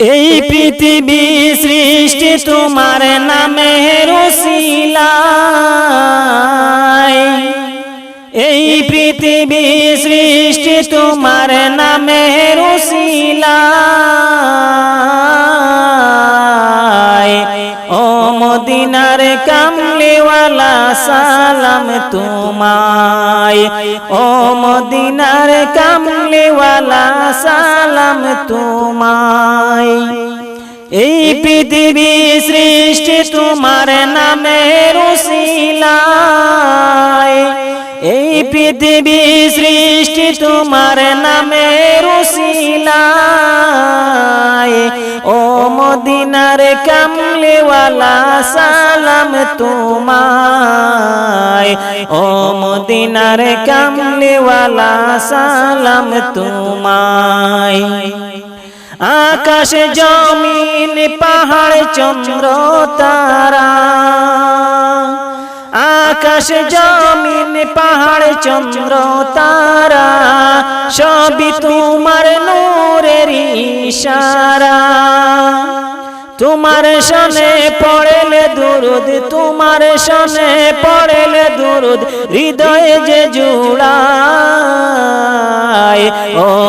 এই পৃথিবী সৃষ্টি তোমার নামে রসিলাই এই পৃথিবী সৃষ্টি তোমার নামে রসিলাই ও মদিনার কামলিওয়ালা, সালাম তোমায়। ও মদিনার কামলিওয়ালা সালাম তোমায়। এই পৃথিবী সৃষ্টি তোমার নামে রসিলায় এই পৃথিবী সৃষ্টি তোমার নামে রসিলায় ও মদিনার কামলিওয়ালা, সালাম তোমায়। ও মদিনার কামলিওয়ালা, সালাম তোমায়। আকাশ, জমিন, পাহাড়, চন্দ্র, তারা। আকাশ, জমিন, পাহাড়, চন্দ্র, তারা, সবই তোমার নূরের ইশারা। তোমার সনে পড়েলে দুরুদ, তোমার সনে পড়েলে দুরুদ, হৃদয়ে যে জুড়ায় ও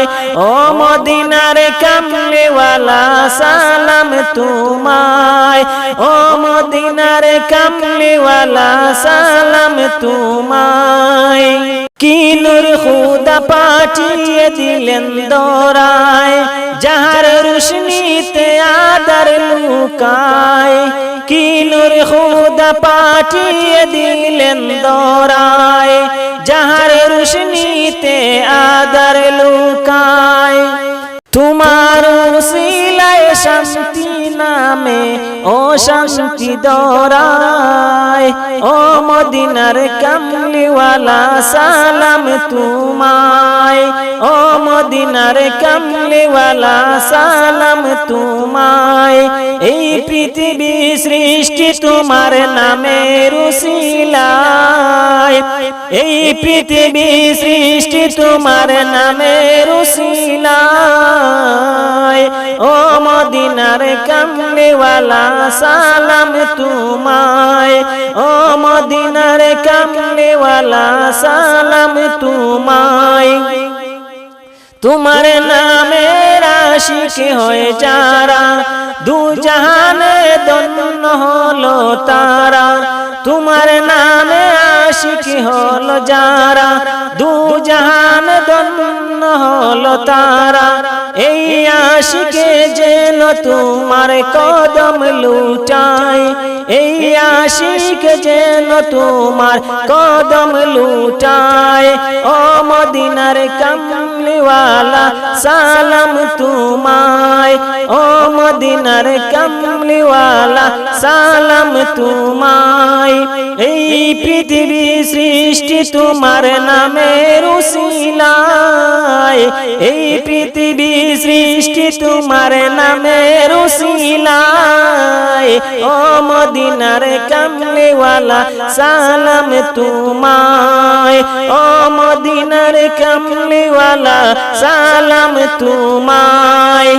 রসিলায় ও মদিনার কামলিওয়ালা, সালাম তোমায়। ও মদিনার কামলিওয়ালা, সালাম তোমায়। কি খুদা পাঠিয়ে দিলেন দরায়, যাহার রুশনীতে আদার লুকায়। কি নূর খুদা পাঠিয়ে দিলেন দরায়, যাহার রুশনীতে লুকায় তোমার সিলায় শান্তি নামে, ও শান্তি দরায়, ও মদিনার কামলিওয়ালা সালাম তোমায়, ও মদিনার কামলিওয়ালা সালাম তোমায়। এই পৃথিবী সৃষ্টি তোমার নামে রুসিলায় এই পৃথিবী সৃষ্টি তোমার নামে রুসিলায় মদিনার কামলিওয়ালা সালাম তোমায়। ও মদিনার কামলিওয়ালা সালাম তোমায়। তোমার নামের আশিক হয়ে যারা দু জাহানে দন্ন হলো তারা। তোমার নামে আশিক হলো যারা দু জাহান দন্ন হলো তারা। আশিকে যেন তোমার কদম লুটাই এই আশিক যেন তোমার কদম লুটাই ও মদিনার কামলিওয়ালা, সালাম তোমায়, ও মদিনার কামলিওয়ালা, সালাম তোমায়। এই পৃথিবী সৃষ্টি তোমার নামে রুসিলায় এই পৃথিবী সৃষ্টি তোমার নামে রুসিলায় ও মদিনার কামলিওয়ালা সালাম তোমায়। ও মদিনার কামলিওয়ালা সালাম তোমায়।